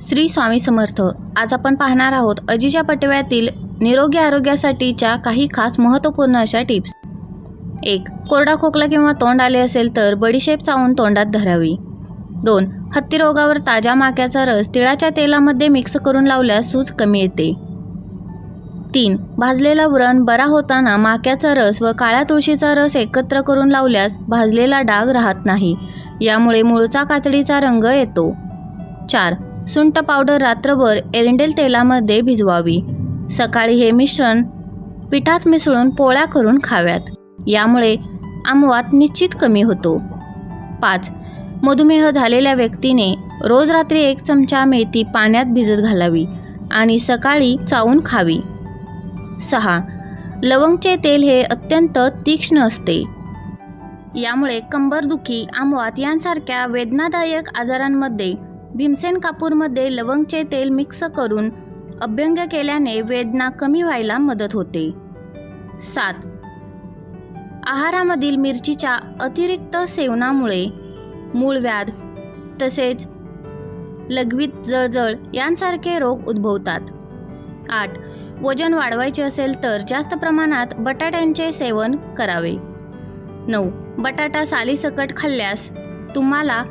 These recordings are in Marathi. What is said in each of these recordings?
श्री स्वामी समर्थ आज आपण पाहणार आहोत अजिजा पटव्यातील निरोगी आरोग्यासाठीच्या काही खास महत्त्वपूर्ण अशा टिप्स. एक कोरडा खोकला किंवा तोंड आले असेल तर बडीशेप चावून तोंडात धरावी. दोन हत्तीरोगावर ताज्या माक्याचा रस तिळाच्या तेलामध्ये मिक्स करून लावल्यास सूज कमी येते. तीन भाजलेला व्रण बरा होताना माक्याचा रस व काळ्या तुळशीचा रस एकत्र करून लावल्यास भाजलेला डाग राहत नाही. यामुळे मूळचा कातडीचा रंग येतो. चार सुंठ पावडर रात्रभर एरंडेल तेलामध्ये भिजवावी. सकाळी हे मिश्रण पिठात मिसळून पोळ्या करून खाव्यात. यामुळे आमवात निश्चित कमी होतो. पाच. मधुमेह झालेल्या व्यक्तीने रोज रात्री एक चमचा मेथी पाण्यात भिजत घालावी आणि सकाळी चावून खावी. सहा. लवंगचे तेल हे अत्यंत तीक्ष्ण असते. यामुळे कंबरदुखी आमवात यांसारख्या वेदनादायक आजारांमध्ये भीमसेन कापूरमध्ये लवंगचे तेल मिक्स करून अभ्यंग केल्याने वेदना कमी व्हायला मदत होते. सात. आहारामधील मिरचीच्या अतिरिक्त सेवनामुळे मूळव्याध तसेच लघवीत जळजळ यांसारखे रोग उद्भवतात. आठ. वजन वाढवायचे असेल तर जास्त प्रमाणात बटाट्यांचे सेवन करावे. नऊ. बटाटा सालीसकट खाल्ल्यास तुम्हाला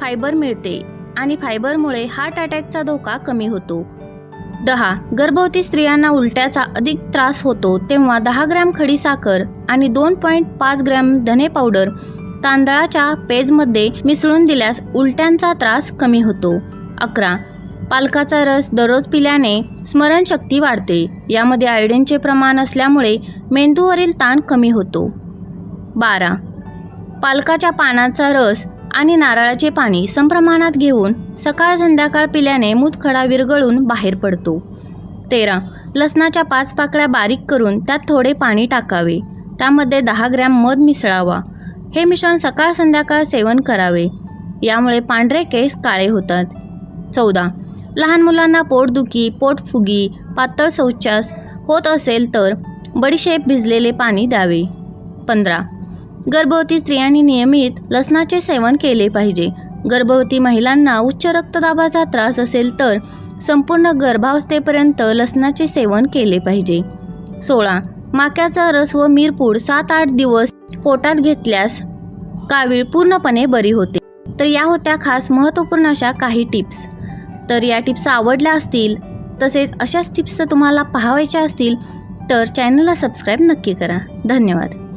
फायबर मिळते. आणि फायबरमुळे हार्ट अटॅकचा धोका कमी होतो. दहा गर्भवती स्त्रियांना उलट्याचा अधिक त्रास होतो तेव्हा दहा ग्रॅम खडीसाखर आणि दोन पॉईंट पाच ग्रॅम धने पावडर तांदळाच्या पेजमध्ये मिसळून दिल्यास उलट्यांचा त्रास कमी होतो. अकरा पालकाचा रस दररोज पिल्याने स्मरणशक्ती वाढते. यामध्ये आयोडीनचे प्रमाण असल्यामुळे मेंदूवरील ताण कमी होतो. बारा पालकाच्या पानाचा रस आणि नारळाचे पाणी संप्रमाणात घेऊन सकाळ संध्याकाळ पिल्याने मूतखडा विरगळून बाहेर पडतो. तेरा. लसणाच्या पाच पाकळ्या बारीक करून त्यात थोडे पाणी टाकावे. त्यामध्ये दहा ग्रॅम मध मिसळावा. हे मिश्रण सकाळ संध्याकाळ सेवन करावे. यामुळे पांढरे केस काळे होतात. चौदा. लहान मुलांना पोटदुखी पोटफुगी पातळ शौचास होत असेल तर बडीशेप भिजलेले पाणी द्यावे. पंधरा. गर्भवती स्त्रियांनी नियमित लसणाचे सेवन केले पाहिजे. गर्भवती महिलांना उच्च रक्तदाबाचा त्रास असेल तर संपूर्ण गर्भावस्थेपर्यंत लसणाचे सेवन केले पाहिजे. सोळा. माक्याचा रस व मिरपूड सात आठ दिवस पोटात घेतल्यास कावीळ पूर्णपणे बरी होते. तर या होत्या खास महत्त्वपूर्ण अशा काही टिप्स. तर या टिप्स आवडल्या असतील तसेच अशाच टिप्स तुम्हाला पाहावायच्या असतील तर चॅनलला सबस्क्राईब नक्की करा. धन्यवाद.